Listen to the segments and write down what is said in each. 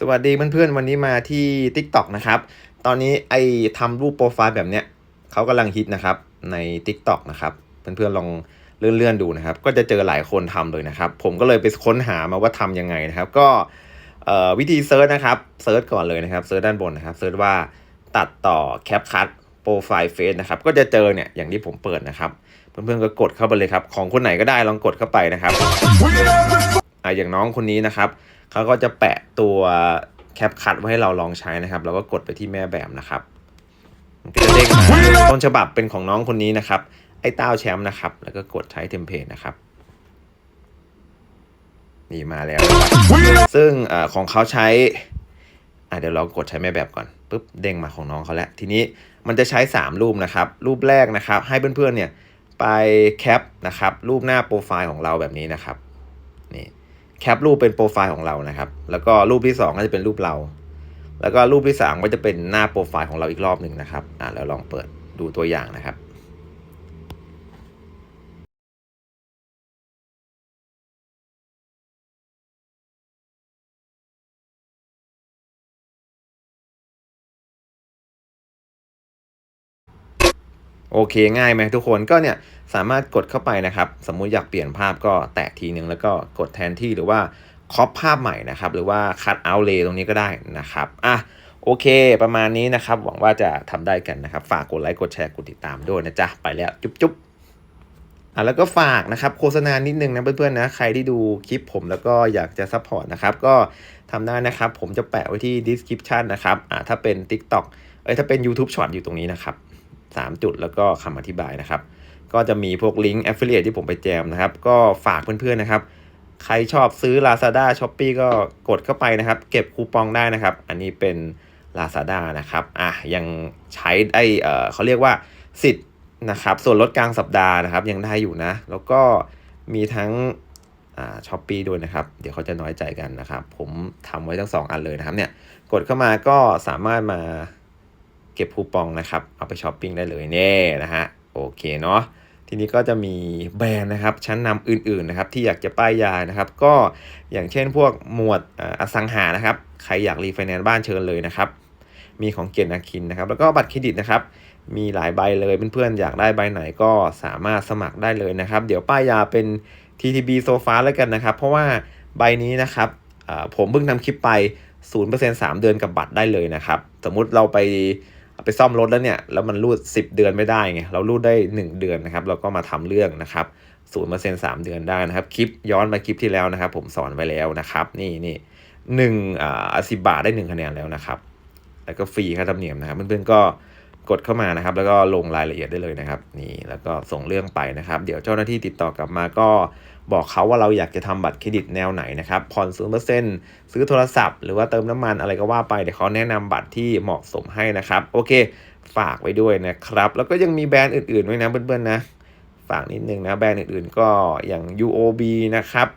สวัสดีเพื่อนๆวันนี้มาที่ TikTok นะครับ ตอนนี้ไอทำรูปโปรไฟล์แบบเนี้ยเขากำลังฮิตนะครับใน TikTok นะครับเพื่อนๆลองเลื่อนๆดูนะครับ ก็จะเจอหลายคนทำเลยนะครับ ผมก็เลยไปค้นหามาว่าทำยังไงนะครับ ก็วิธีเซิร์ชนะครับเซิร์ชก่อนเลยนะครับเซิร์ชด้านบนนะครับเซิร์ชว่าตัดต่อแคปคัทโปรไฟล์เฟซนะครับก็จะเจอเนี่ยอย่างที่ผมเปิดนะครับ เพื่อนๆก็กดเข้าไปเลยครับ ของคนไหนก็ได้ลองกดเข้าไปนะครับ อะอย่างน้องคนนี้นะครับเขาก็จะแปะตัวแคปคัดไว้ให้เราลองใช้นะครับแล้วก็กดไปที่แม่แบบนะครับก็จะเด้งมาต้นฉบับเป็นของน้องคนนี้นะครับ ไอ้ต้าแชมป์นะครับ แล้วก็กดใช้เทมเพลตนะครับนี่มาแล้ว ซึ่งเออของเขาใช้อะเดี๋ยวเรากดใช้แม่แบบก่อนปุ๊บเด้งมาของน้องเขาแล้ว ทีนี้มันจะใช้ 3 รูปนะครับ รูปแรกนะครับ ให้เพื่อนๆเนี่ยไปแคปนะครับ รูปหน้าโปรไฟล์ของเราแบบนี้นะครับนี่ แคปรูปเป็นโปรไฟล์ของเรานะครับ แล้วก็รูปที่ 2 ก็จะเป็นรูปเรา แล้วก็รูปที่3ก็จะเป็นหน้าโปรไฟล์ของเราอีกรอบหนึ่งนะครับอ่าแล้วลองเปิดดูตัวอย่างนะครับโอเคง่ายไหมทุกคนก็เนี่ย สามารถกดเข้าไปนะครับ สมมุติอยากเปลี่ยนภาพก็แตะทีนึงแล้วก็กดแทนที่หรือว่าคอปภาพใหม่นะครับ หรือว่าคัดเอาเลตรงนี้ก็ได้นะครับอะโอเค ประมาณนี้นะครับ หวังว่าจะทำได้กันนะครับ ฝากกดไลค์ กดแชร์ กดติดตามด้วยนะจ๊ะ ไปแล้ว จุ๊บจุ๊บอะแล้วก็ฝากนะครับโฆษณานิดนึงนะเพื่อนๆนะใครที่ดูคลิปผมแล้วก็อยากจะซัพพอร์ตนะครับก็ทำได้นะครับ ผมจะแปะไว้ที่ description นะครับอะถ้าเป็น TikTok เอ้ยถ้าเป็น YouTube Short อยู่ตรงนี้นะครับ 3 จุดแล้วก็คำอธิบายนะครับ ก็จะมีพวกลิงก์ affiliate ที่ผมไปแจมนะครับ ก็ฝากเพื่อนๆนะครับ ใครชอบซื้อ Lazada Shopee ก็กดเข้าไปนะครับ เก็บคูปองได้นะครับ อันนี้เป็น Lazada นะครับอะยังใช้ได้เออเขาเรียกว่าสิทธิ์นะครับส่วนลดกลางสัปดาห์นะครับ ยังได้อยู่นะ แล้วก็มีทั้งอ่าช้อปปีด้วยนะครับ เดี๋ยวเขาจะน้อยใจกันนะครับ ผมทำไว้ทั้งสองอันเลยนะครับเนี่ยกดเข้ามาก็สามารถมาเก็บคูปองนะครับ เอาไปช้อปปิ้งได้เลยแน่นะฮะโอเคเนาะ ทีนี้ก็จะมีแบรนด์นะครับชั้นนำอื่นๆนะครับที่อยากจะป้ายยานะครับ ก็อย่างเช่นพวกหมวดอสังหานะครับใครอยากรีไฟแนนซ์บ้านเชิญเลยนะครับ มีของเกียรตินาคินนะครับ แล้วก็บัตรเครดิตนะครับ มีหลายใบเลยเพื่อนๆอยากได้ใบไหนก็สามารถสมัครได้เลยนะครับ เดี๋ยวป้ายยาเป็น TTB โซฟาแล้วกันนะครับ เพราะว่าใบนี้นะครับผมเพิ่งทำคลิปไป 0% 3 เดือนกับบัตรได้เลยนะครับ สมมุติเราไป ไปซ่อมรถแล้วเนี่ยแล้วมันรูด 10 เดือนไม่ได้ไงเรารูดได้ 1 เดือนนะครับเราก็มาทำเรื่องนะครับศูนย์เปอร์เซ็นต์สามเดือนได้นะครับคลิปย้อนมาคลิปที่แล้วนะครับ ผมสอนไว้แล้วนะครับนี่นี่หนึ่งอ่าสิบบาทได้หนึ่งคะแนนแล้วนะครับ แล้วก็ฟรีค่าธรรมเนียมนะครับเพื่อนๆก็ กดเข้ามานะครับ แล้วก็ลงรายละเอียดได้เลยนะครับ นี่แล้วก็ส่งเรื่องไปนะครับ เดี๋ยวเจ้าหน้าที่ติดต่อกลับมาก็บอกเขาว่าเราอยากจะทำบัตรเครดิตแนวไหนนะครับผ่อนศูนเปอร์เซ็นต์ซื้อโทรศัพท์หรือว่าเติมน้ำมันอะไรก็ว่าไปเดี๋ยวเขาแนะนำบัตรที่เหมาะสมให้นะครับ โอเค ฝากไว้ด้วยนะครับ แล้วก็ยังมีแบรนด์อื่นๆด้วยนะเพื่อนๆนะฝากนิดนึงนะแบรนด์อื่นๆก็อย่าง UOB นะครับ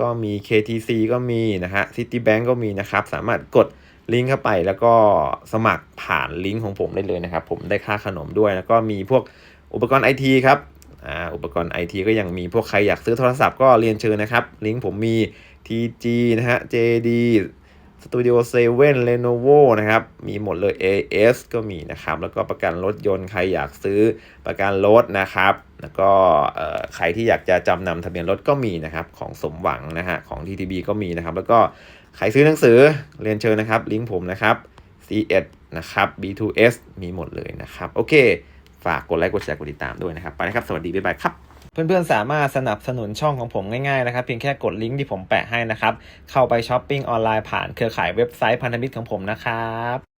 ก็มี KTC ก็มีนะฮะ Citibank ก็มีนะครับ สามารถกดลิงก์เข้าไปแล้วก็สมัครผ่านลิงก์ของผมได้เลยนะครับ ผมได้ค่าขนมด้วย แล้วก็มีพวกอุปกรณ์ไอทีครับอ่าอุปกรณ์ไอทีก็ยังมีพวกใครอยากซื้อโทรศัพท์ก็เรียนเชิญนะครับ ลิงก์ผมมี TG นะฮะ JD Studio 7 Lenovo นะครับ มีหมดเลย AS ก็มีนะครับ แล้วก็ประกันรถยนต์ใครอยากซื้อประกันรถนะครับ แล้วก็ใครที่อยากจะจำนำทะเบียนรถก็มีนะครับของสมหวังนะฮะของ TTB ก็มีนะครับ แล้วก็ใครซื้อหนังสือเรียนเชิญนะครับ ลิงก์ผมนะครับ C1 นะครับ B2S มีหมดเลยนะครับ โอเค ฝากกดไลค์กดแชร์กดติดตามด้วยนะครับ ไปนะครับ สวัสดี บ๊ายบายครับ เพื่อนๆสามารถสนับสนุนช่องของผมง่ายๆนะครับเพียงแค่กดลิงก์ที่ผมแปะให้นะครับ เข้าไปช้อปปิ้งออนไลน์ผ่านเครือข่ายเว็บไซต์พันธมิตรของผมนะครับ